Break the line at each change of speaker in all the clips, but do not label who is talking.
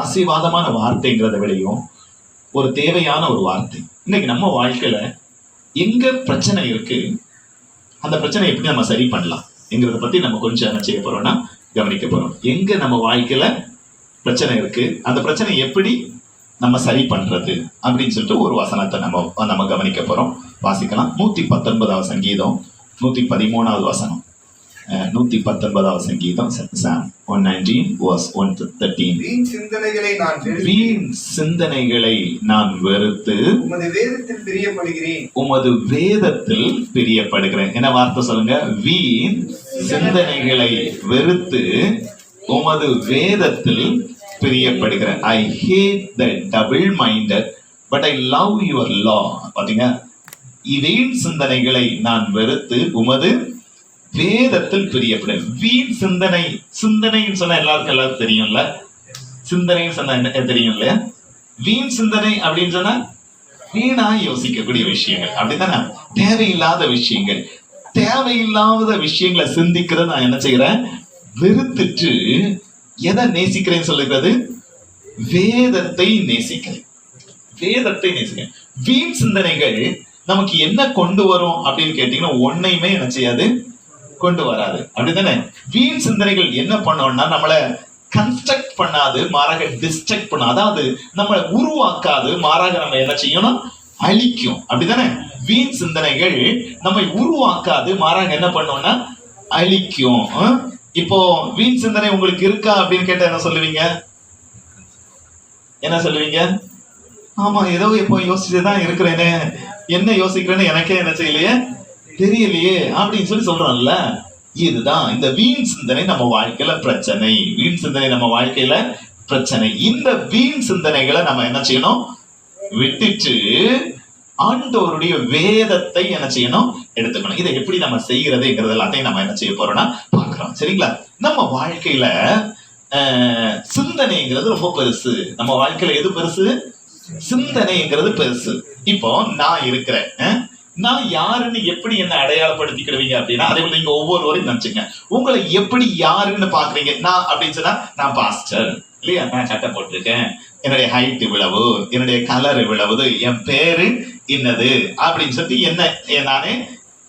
ஆசீர்வாதமான வார்த்தைங்கிறத விடையும் ஒரு தேவையான ஒரு வார்த்தை. இன்னைக்கு நம்ம வாழ்க்கையில எங்க பிரச்சனை இருக்கு அந்த பிரச்சனை எப்படி நம்ம சரி பண்ணலாம் எங்கிறத பத்தி நம்ம கொஞ்சம் என்ன செய்ய போறோம்னா கவனிக்க போறோம். எங்க நம்ம வாழ்க்கையில பிரச்சனை இருக்கு அந்த பிரச்சனை எப்படி நம்ம சரி பண்றது அப்படின்னு சொல்லிட்டு ஒரு வசனத்தை நம்ம நம்ம கவனிக்க போறோம். வாசிக்கலாம். நூத்தி பத்தொன்பதாவது சங்கீதம் நூத்தி பதிமூணாவது வசனம். நூத்தி பத்தொன்பதாவது சங்கீதம் one nineteen verse one thirteen
வீண் சிந்தனைகளை நான் வெறுத்து
வீண் சிந்தனைகளை நான் வெறுத்து
உமது வேதத்தில் பிரியப்படுகிறேன்.
உமது வேதத்தில் பிரியப்படுகிறேன். என்ன வார்த்தை சொல்லுங்க? வீண் சிந்தனைகளை வெறுத்து உமது வேதத்தில் பிரியப்படுகிறேன். I hate the double minded but I love your law பாத்தீங்க? வீண் சிந்தனைகளை நான் வெறுத்து உமது வேதத்தில் பிரியப்படுகிறேன் வீண் சிந்தனை சிந்தனைன்னு சொன்னா எல்லாருக்கும் எல்லாருக்கும் தெரியும்ல? சிந்தனைன்னு சொன்னா என்ன தெரியும் இல்லையா வீண் சிந்தனை அப்படின்னு சொன்னா வீணா யோசிக்கக்கூடிய விஷயங்கள். அப்படித்தானே? தேவையில்லாத விஷயங்கள். தேவையில்லாத விஷயங்களை சிந்திக்கிறத நான் என்ன செய்யறேன் வெறுத்துட்டு எதை நேசிக்கிறேன்னு சொல்லுகிறது? வேதத்தை நேசிக்கிறேன். வேதத்தை நேசிக்கிறேன். வீண் சிந்தனைகள் நமக்கு என்ன கொண்டு வரும் அப்படின்னு கேட்டீங்கன்னா ஒன்னையுமே என்ன செய்யாது? கொண்டு வராது. அப்படித்தானே? வீண் சிந்தனைகள் என்ன பண்ணோம்னா நம்மளை கன்ஸ்ட்ரக்ட் பண்ணாது மாறாக டிஸ்ட்ரக்ட் பண்ணாது அதாவது நம்மளை உருவாக்காது மாறாக நம்ம என்ன செய்யணும்? அழிக்கும். அப்படித்தானே? வீண் சிந்தனைகள் நம்மை உருவாக்காது மாறாக என்ன பண்ணோம்னா அழிக்கும். இப்போ வீண் சிந்தனை உங்களுக்கு இருக்கா அப்படின்னு கேட்டா என்ன சொல்லுவீங்க? என்ன சொல்லுவீங்க? ஆமா ஏதோ இப்போ யோசிச்சுதான் தான் இருக்கிறேனே. என்ன யோசிக்கிறேன்னு எனக்கே என்ன செய்யலையே? தெரியலையே அப்படின்னு சொல்லி சொல்றோம்ல இதுதான். இந்த வீண் சிந்தனை நம்ம வாழ்க்கையில பிரச்சனை. வீண் சிந்தனை நம்ம வாழ்க்கையில பிரச்சனை. இந்த வீண் சிந்தனைகளை நம்ம என்ன செய்யணும்? விட்டுட்டு ஆண்டவருடைய வேதத்தை என்ன செய்யணும்? எடுத்துக்கணும். இதை எப்படி நம்ம செய்யறதுங்கிறது எல்லாத்தையும் நம்ம என்ன செய்ய போறோம்னா பாக்குறோம் சரிங்களா? நம்ம வாழ்க்கையில சிந்தனைங்கிறது ரொம்ப பெருசு. நம்ம வாழ்க்கையில எது பெருசு? சிந்தனைங்கிறது பெருசு. இப்போ நான் இருக்கிறேன். நான் யாருன்னு எப்படி என்ன அடையாளப்படுத்திக்கிடுவீங்க அப்படின்னா அதே போல நீங்க ஒவ்வொருவரையும் நினைச்சுங்க. உங்களை எப்படி யாருன்னு பாக்குறீங்க நான் அப்படின்னு சொன்னா நான் பாஸ்டர் இல்லையா? நான் சட்டை போட்டிருக்கேன். என்னுடைய ஹைட் இவ்வளவு என்னுடைய கலர் இவ்வளவு என் பேரு என்னது அப்படின்னு சொல்லிட்டு என்ன நானே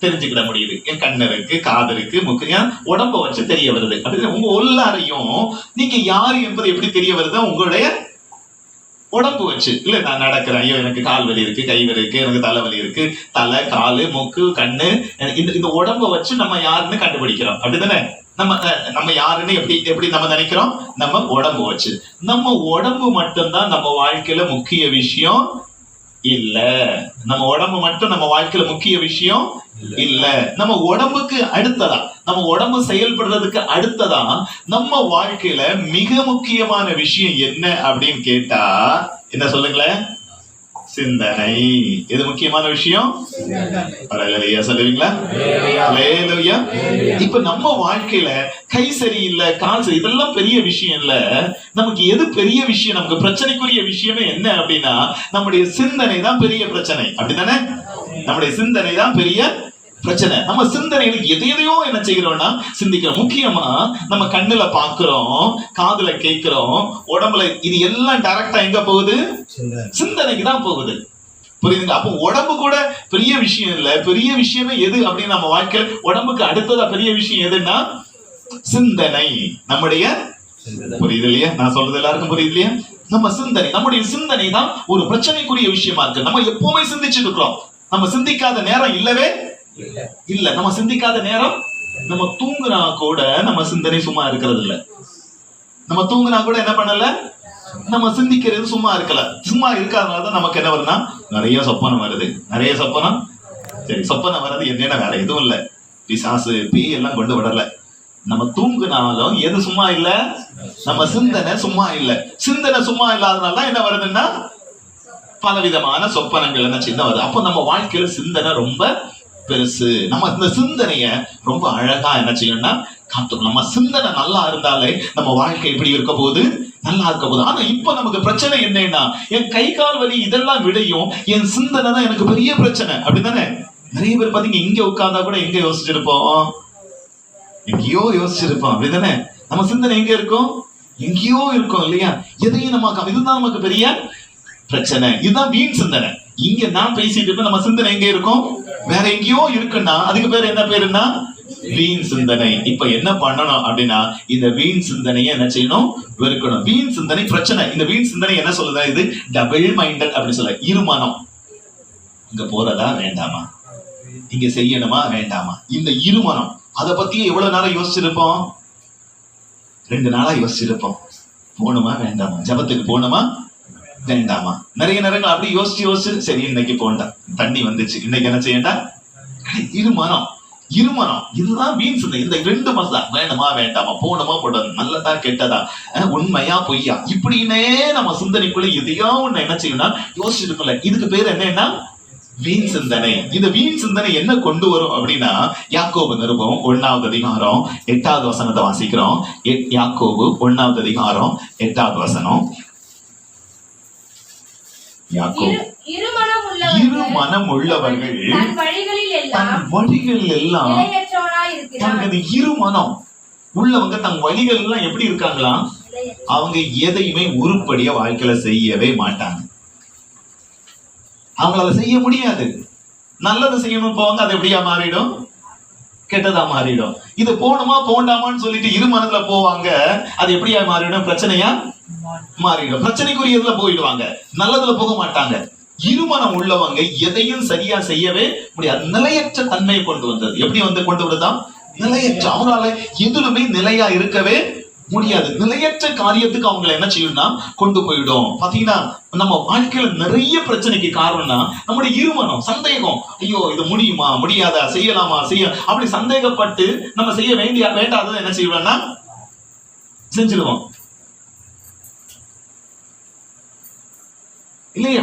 தெரிஞ்சுக்கிட முடியுது. என் கண்ணு இருக்கு காது இருக்கு முக்கியம் உடம்ப வச்சு தெரிய வருது. அப்படின்னு உங்க எல்லாரையும் நீங்க யாரு என்பது எப்படி தெரிய வருது? உங்களுடைய உடம்பு வச்சு. இல்ல நான் நடக்கிறேன். ஐயோ எனக்கு கால் வலி இருக்கு கை வலி இருக்கு எனக்கு தலைவலி இருக்கு தலை காலு மூக்கு கண்ணு இந்த இந்த உடம்ப வச்சு நம்ம யாருன்னு கண்டுபிடிக்கிறோம். அப்படிதானே நம்ம நம்ம யாருன்னு எப்படி எப்படி நம்ம நினைக்கிறோம்? நம்ம உடம்பு வச்சு. நம்ம உடம்பு மட்டும்தான் நம்ம வாழ்க்கையில முக்கிய விஷயம் இல்ல. நம்ம உடம்பு மட்டும் நம்ம வாழ்க்கையில முக்கிய விஷயம் இல்ல. நம்ம உடம்புக்கு அடுத்ததா? நம்ம உடம்பு செயல்படுறதுக்கு அடுத்ததா? நம்ம வாழ்க்கையில மிக முக்கியமான விஷயம் என்ன அப்படின்னு கேட்டா என்ன சொல்லுங்களேன்? சிந்தனை. இது முக்கியமான விஷயம்? பரவாயில்லையா? சொல்லுவீங்களா? இப்ப நம்ம வாழ்க்கையில கை சரியில்லை கால் சரி இதெல்லாம் பெரிய விஷயம் இல்ல. நமக்கு எது பெரிய விஷயம்? நமக்கு பிரச்சனைக்குரிய விஷயமே என்ன அப்படின்னா நம்முடைய சிந்தனை தான் பெரிய பிரச்சனை. அப்படித்தானே? நம்முடைய சிந்தனை தான் பெரிய பிரச்சனை. நம்ம சிந்தனையில எதை எதையோ என்ன செய்கிறோம்னா சிந்திக்கிறோம். முக்கியமா நம்ம கண்ணுல பாக்குறோம் காதுல கேட்கிறோம் உடம்புல இது எல்லாம் டைரக்டா எங்க போகுது? சிந்தனைக்கு தான் போகுது. புரியுதுங்க அப்போ உடம்பு கூட பெரிய விஷயம் இல்ல. பெரிய விஷயமே எது அப்படின்னு நம்ம வாழ்க்கையில உடம்புக்கு அடுத்ததா பெரிய விஷயம் எதுன்னா சிந்தனை. நம்முடைய புரியுது இல்லையா? நான் சொல்றது எல்லாருக்கும் புரியுது இல்லையா? நம்ம சிந்தனை. நம்முடைய சிந்தனை தான் ஒரு பிரச்சனைக்குரிய விஷயமா இருக்கு. நம்ம எப்பவுமே சிந்திச்சுட்டு இருக்கிறோம். நம்ம சிந்திக்காத நேரம் இல்லவே இல்ல. நம்ம சிந்திக்காத நேரம் நம்ம தூங்குனா கூட நம்ம சிந்தனை சும்மா இருக்கிறது இல்ல நம்ம தூங்குனா கூட என்ன பண்ணல? நம்ம சிந்திக்கிறது சும்மா இருக்கல. சும்மா இருக்காதனாலதான் நமக்கு என்ன வருதுன்னா நிறைய சொப்பனம் வருது. நிறைய சொப்பனம்? சரி சொப்பனம் வர்றது என்னென்ன வேற எதுவும் இல்ல. பிசாசு பி எல்லாம் கொண்டு விடல நம்ம தூங்குனாலும் எது சும்மா இல்ல? நம்ம சிந்தனை சும்மா இல்ல. சிந்தனை சும்மா இல்லாதனால என்ன வருதுன்னா பலவிதமான சொப்பனங்கள் என்ன சின்ன வருது. அப்போ நம்ம வாழ்க்கையில சிந்தனை ரொம்ப பெருசு. நம்ம இந்த சிந்தனைய ரொம்ப அழகா என்ன செய்யணும்னா காத்துக்கணும். நம்ம சிந்தனை நல்லா இருந்தாலே நம்ம வாழ்க்கை எப்படி இருக்க போகுது? நல்லா இருக்க போகுது. ஆனா இப்ப நமக்கு பிரச்சனை என்னன்னா என் கை கால் வலி இதெல்லாம் விடையும் என் சிந்தனை தான் எனக்கு பெரிய பிரச்சனை. அப்படிதானே நிறைய பேர் பாத்தீங்க இங்க உட்கார்ந்தா கூட எங்க யோசிச்சிருப்போம்? எங்கேயோ யோசிச்சிருப்போம். அப்படிதானே நம்ம சிந்தனை எங்க இருக்கும்? எங்கேயோ இருக்கும் இல்லையா? எதையும் நம்ம இதுதான் நமக்கு பெரிய பிரச்சனை. இதுதான் வீண் சிந்தனை. இங்க நான் பேசிட்டு இருப்பேன் நம்ம சிந்தனை எங்க இருக்கும்? வேற எங்கேயோ இருக்குன்னா அதுக்கு பேர் என்ன பேருன்னா? வீண் சிந்தனை. இப்ப என்ன பண்ணணும் அப்படின்னா இந்த வீண் சிந்தனையை என்ன செய்யணும்? வெறுக்கணும். வீண் சிந்தனை பிரச்சனை. இந்த வீண் சிந்தனை என்ன சொல்லுதா இது? டபுள் மைண்டட் அப்படின்னு சொல்ல இருமனம். இங்க போறதா வேண்டாமா? இங்க செய்யணுமா? வேண்டாமா? இந்த இருமனம். அதை பத்தி எவ்வளவு நேரம் யோசிச்சிருப்போம்? ரெண்டு நாளா யோசிச்சிருப்போம். போகணுமா வேண்டாமா? ஜபத்துக்கு போகணுமா வேண்டாமா? நிறைய நேரங்கள் அப்படி யோசிச்சு யோசிச்சு சரி இன்னைக்கு போண்டா. தண்ணி வந்துச்சு. இன்னைக்கு என்ன செய்யண்டா? இருமனம். இருமனம். இதுதான் மீன் சிந்தை இந்த ரெண்டு மாசம் தான். வேணுமா வேண்டாமா? போகணுமா போடாது. நல்லதா கெட்டதா? உண்மையா பொய்யா? இப்படின்னே நம்ம சிந்தனைக்குள்ள எதையோ ஒண்ணு என்ன செய்யணும்னா யோசிச்சிருக்கோம்ல இதுக்கு பேர் என்னன்னா வீண் சிந்தனை. இந்த வீண் சிந்தனை என்ன கொண்டு வரும் அப்படின்னா யாக்கோபு நிருபம் ஒன்னாவது அதிகாரம் எட்டாவது வசனத்தை வாசிக்கிறோம். எ- யாக்கோபு ஒன்னாவது அதிகாரம் எட்டாவது வசனம்.
இரு-
மனம் உள்ளவர்கள்
வழிகளில் எல்லாம்
இந்த இரு மனம் உள்ளவங்க தன் வழிகள் எல்லாம் எப்படி இருக்காங்களா? அவங்க எதையுமே உருப்படியா வாழ்க்கையில செய்யவே மாட்டாங்க. அவங்களால செய்ய முடியாது. நல்லது செய்யணும் போவாங்க அது எப்படியா மாறிடும்? கெட்டதா மாறிடும். இது போகணுமா போண்டாமான்னு சொல்லிட்டு இரு மனதுல போவாங்க. அது எப்படியா மாறிடும்? பிரச்சனையா? மாறிடும். பிரச்சனைக்குரியதுல போயிடுவாங்க. நல்லதுல போக மாட்டாங்க. இருமனம் உள்ளவங்க எதையும் சரியா செய்யவே முடியாது. நிலையற்ற தன்மையை கொண்டு வந்தது. எப்படி வந்து கொண்டு வருதான் நிலையற்ற. அவங்களால எதிலுமே நிலையா இருக்கவே முடியாது. நிலையற்ற காரியத்துக்கு அவங்களை என்ன செய்யணும்னா கொண்டு போயிடும். பாத்தீங்கன்னா நம்ம வாழ்க்கையில நிறைய பிரச்சனைக்கு காரணம்னா நம்முடைய இருமனம் சந்தேகம். ஐயோ இது முடியுமா? முடியாதா? செய்யலாமா? செய்ய அப்படி சந்தேகப்பட்டு நம்ம செய்ய வேண்டிய வேண்டாததை என்ன செய்வோம்னா செஞ்சிருவோம். இல்லையா?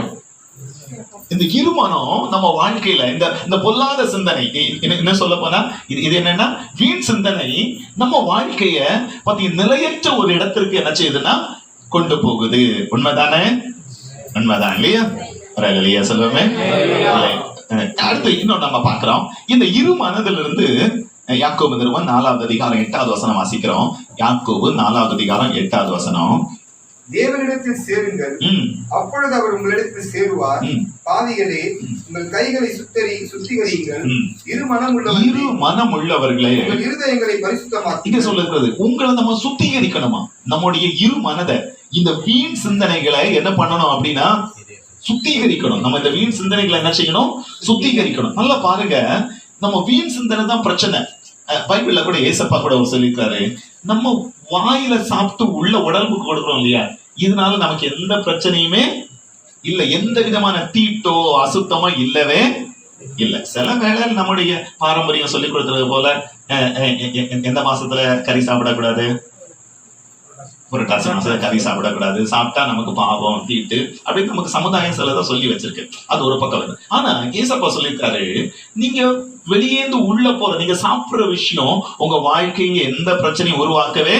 இந்த இருமனம் நம்ம வாழ்க்கையில இந்த இந்த பொல்லாத சிந்தனை என்ன சொல்ல போனா? இது இது என்னன்னா வீண் சிந்தனை நம்ம வாழ்க்கைய பத்தி நிலையற்ற ஒரு இடத்திற்கு என்ன செய்யுதுன்னா கொண்டு போகுது. உண்மைதானே? உண்மைதான் இல்லையா? இல்லையா. அஹ் அடுத்து இன்னும் நம்ம பார்க்கிறோம். இந்த இரு மனதிலிருந்து யாக்கோபு நிறுவன் நாலாவது அதிகாரம் எட்டாவது வசனம் வாசிக்கிறோம். யாக்கோபு நாலாவது அதிகாரம் எட்டாவது வசனம்.
தேவனிடத்தில் சேருங்கள். அப்பொழுது அவர் உங்களிடத்தில் சேருவார். பாவிகளே உங்கள் கைகளை சுத்தரி சுத்திகரியுங்கள். இரு மனம்
இரு
உள்ளவர்களே
மனம் உள்ளவர்களே
உங்கள் இருதயங்களை
இங்க
பரிசுத்தமாக்குங்கள்
சொல்லுகிறது உங்களை நம்ம சுத்திகரிக்கணுமா? நம்முடைய இரு மனதை இந்த வீண் சிந்தனைகளை என்ன பண்ணணும் அப்படின்னா சுத்திகரிக்கணும். நம்ம இந்த வீண் சிந்தனைகளை என்ன செய்யணும்? சுத்திகரிக்கணும். நல்லா பாருங்க நம்ம வீண் சிந்தனை தான் பிரச்சனை. பைபிள்ல கூட ஏசப்பா கூட அவர் சொல்லியிருக்காரு நம்ம வாயில சாப்பிட்டு உள்ள உடம்புக்கு கொடுக்குறோம் இல்லையா? இதனால நமக்கு எந்த பிரச்சனையுமே இல்ல. எந்த விதமான தீட்டோ அசுத்தமோ இல்லவே இல்ல. சில வேளை நம்முடைய பாரம்பரியம் சொல்லி கொடுத்தது போல அஹ், எந்த மாசத்துல கறி சாப்பிடக்கூடாது? புரட்டாசி மாசத்துல கறி சாப்பிடக்கூடாது. சாப்பிட்டா நமக்கு பாவம் தீட்டு அப்படின்னு நமக்கு சமுதாயம் சிலதை சொல்லி வச்சிருக்கு. அது ஒரு பக்கம் வருது. ஆனா ஏசப்பா சொல்லியிருக்காரு நீங்க வெளியேந்து உள்ள போற நீங்க சாப்பிடுற விஷயம் உங்க வாழ்க்கையில எந்த பிரச்சனையும் உருவாக்கவே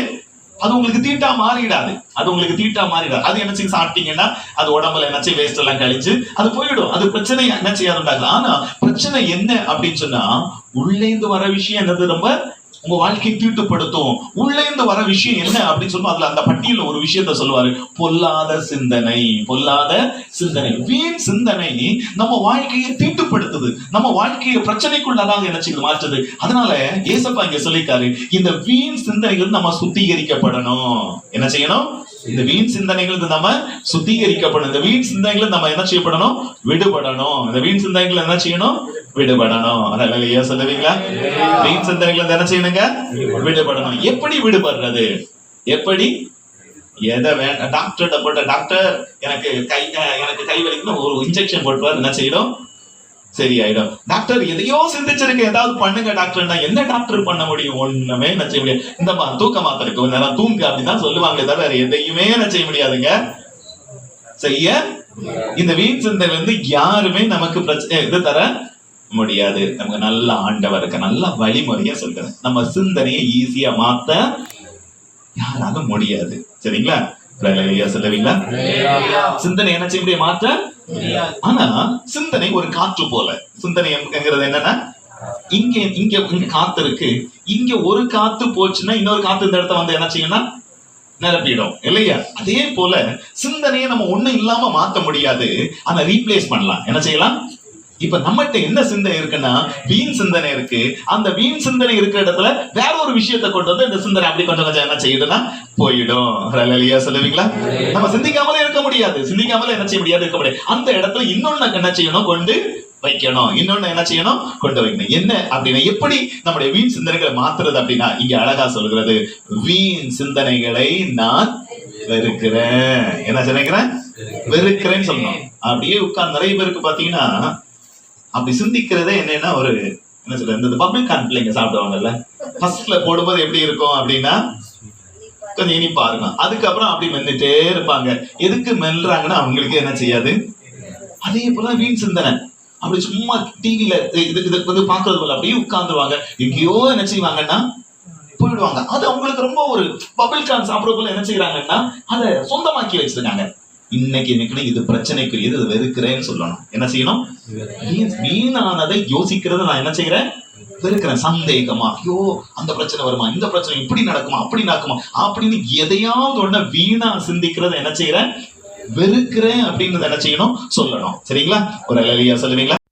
அது உங்களுக்கு தீட்டா மாறிடாது. அது உங்களுக்கு தீட்டா மாறிடாது. அது என்ன சாப்பிட்டீங்கன்னா அது உடம்புல என்ன வேஸ்ட் எல்லாம் கழிச்சு அது போயிடும். அது பிரச்சனை என்ன செய்யாது ஆனா பிரச்சனை என்ன அப்படின்னு சொன்னா உள்ளேந்து வர விஷயம் என்னது? ரொம்ப உங்க வாழ்க்கையை தீட்டுப்படுத்தும். உள்ளே இருந்து வர விஷயம் என்ன அப்படின்னு சொல்லுவோம் அதுல அந்த பட்டியல ஒரு விஷயத்த சொல்லுவாரு. பொல்லாத சிந்தனை பொல்லாத சிந்தனை. வீண் சிந்தனை நம்ம வாழ்க்கையை தீட்டுப்படுத்துது. நம்ம வாழ்க்கையை பிரச்சனைக்குள்ளதாக என்ன செய்யுது மாற்றுது. அதனால ஏசப்பா இங்க சொல்லிட்டாரு இந்த வீண் சிந்தனைகள் நம்ம சுத்திகரிக்கப்படணும். என்ன செய்யணும்? இந்த வீண் சிந்தனைகள் நம்ம சுத்திகரிக்கப்படணும். இந்த வீண் சிந்தனைகள் நம்ம என்ன செய்யப்படணும்? விடுபடணும். இந்த வீண் சிந்தனைகள் என்ன செய்யணும்? விடுபடணும் அதனால இல்லையா? சொல்லுவீங்களா? வீண் சிந்தனைகள் என்ன செய்யணுங்க? விடுபடணும் எப்படி விடுபடுறது எப்படி? எதை வேண்டாம் டாக்டர்கிட்ட போட்ட டாக்டர் எனக்கு கை எனக்கு கை வலிக்கணும் ஒரு இன்ஜெக்ஷன் போட்டுவார் என்ன செய்யணும் சரியாயிடும். டாக்டர் எதையோ சிந்திச்சிருக்க. ஏதாவது பண்ணுங்க டாக்டர்னா என்ன டாக்டர் பண்ண முடியும்? ஒண்ணுமே என்ன செய்ய முடியாது. இந்த தூக்க மாத்திரை கொஞ்ச நேரம் தூங்க அப்படிதான் சொல்லுவாங்களே தவிர எதையுமே என்ன செய்ய முடியாதுங்க. செய்ய இந்த வீண் சிந்தனை வந்து யாருமே நமக்கு பிரச்சனை இது தர முடியாது. நமக்கு நல்ல ஆண்டவர் இருக்க. நல்ல வழிமுறையா சொல்றேன். நம்ம சிந்தனையை ஈஸியா மாத்த யாராலும் முடியாது. சரிங்களா? சொல்லுவீங்களா சிந்தனை என்ன செய்ய முடியும்? மாற்ற ஆனா சிந்தனை ஒரு காற்று போல. சிந்தனை என்னன்னா இங்க இங்க இங்க காத்து இருக்கு. இங்க ஒரு காத்து போச்சுன்னா இன்னொரு காத்து இந்த இடத்த வந்து என்ன செய்யும்னா நிரப்பிடும். இல்லையா? அதே போல சிந்தனையை நம்ம ஒண்ணும் இல்லாம மாத்த முடியாது. ஆனா ரீப்ளேஸ் பண்ணலாம். என்ன செய்யலாம்? இப்ப நம்மகிட்ட என்ன சிந்தனை இருக்குன்னா வீண் சிந்தனை இருக்கு. அந்த வீண் சிந்தனை இருக்கிற இடத்துல வேற ஒரு விஷயத்தை கொண்டு வந்து இந்த சிந்தனை அப்படி கொஞ்சம் கொஞ்சம் என்ன செய்யுதுன்னா போயிடும். ரலலியா சொல்லுவீங்களா? நம்ம சிந்திக்காமலே இருக்க முடியாது. சிந்திக்காமலே என்ன செய்ய முடியாது? இருக்க முடியாது. அந்த இடத்துல இன்னொன்னு என்ன செய்யணும்? கொண்டு வைக்கணும். இன்னொன்னு என்ன செய்யணும்? கொண்டு வைக்கணும். என்ன அப்படின்னா எப்படி நம்முடைய வீண் சிந்தனைகளை மாத்துறது அப்படின்னா இங்க அழகா சொல்கிறது. வீண் சிந்தனைகளை நான் வெறுக்கிறேன். என்ன நினைக்கிறேன்? வெறுக்கிறேன்னு சொல்லணும். அப்படியே உட்கார்ந்து நிறைய பேருக்கு பாத்தீங்கன்னா அப்படி சிந்திக்கிறதே என்னன்னா ஒரு என்ன சொல்றது இந்த பப்ளிக் கார்ன் பிள்ளைங்க சாப்பிடுவாங்கல்ல. ஃபர்ஸ்ட்ல போடும்போது எப்படி இருக்கும் அப்படின்னா கொஞ்சம் இனிப்பா இருக்கும். அதுக்கப்புறம் அப்படி மென்னுட்டே இருப்பாங்க. எதுக்கு மெல்றாங்கன்னா அவங்களுக்கு என்ன செய்யாது? அதே போல வீண் சிந்தனை. அப்படி சும்மா டிவியில இது இதுக்கு வந்து பாக்குறது போல அப்படியே உட்காந்துருவாங்க எங்கேயோ என்ன செய்வாங்கன்னா போயிடுவாங்க. அது அவங்களுக்கு ரொம்ப ஒரு பபிள் கான் சாப்பிடுறது போல என்ன செய்யறாங்கன்னா அதை சொந்தமாக்கி வச்சிருக்காங்க. இன்னைக்கு இன்னைக்கு இது பிரச்சனைக்குரியது இது வெறுக்கிறேன்னு சொல்லணும். என்ன செய்யணும்? வீண்- வீணானதை யோசிக்கிறத நான் என்ன செய்யறேன்? வெறுக்கிறேன். சந்தேகமா? ஐயோ அந்த பிரச்சனை வருமா? இந்த பிரச்சனை இப்படி நடக்குமா? அப்படி நடக்குமா? அப்படின்னு எதையாவது ஒண்ண வீணா சிந்திக்கிறத என்ன செய்யறேன்? வெறுக்கிறேன் அப்படின்னு என்ன செய்யணும்? சொல்லணும். சரிங்களா? ஒரு அழகியா சொல்லுவீங்களா?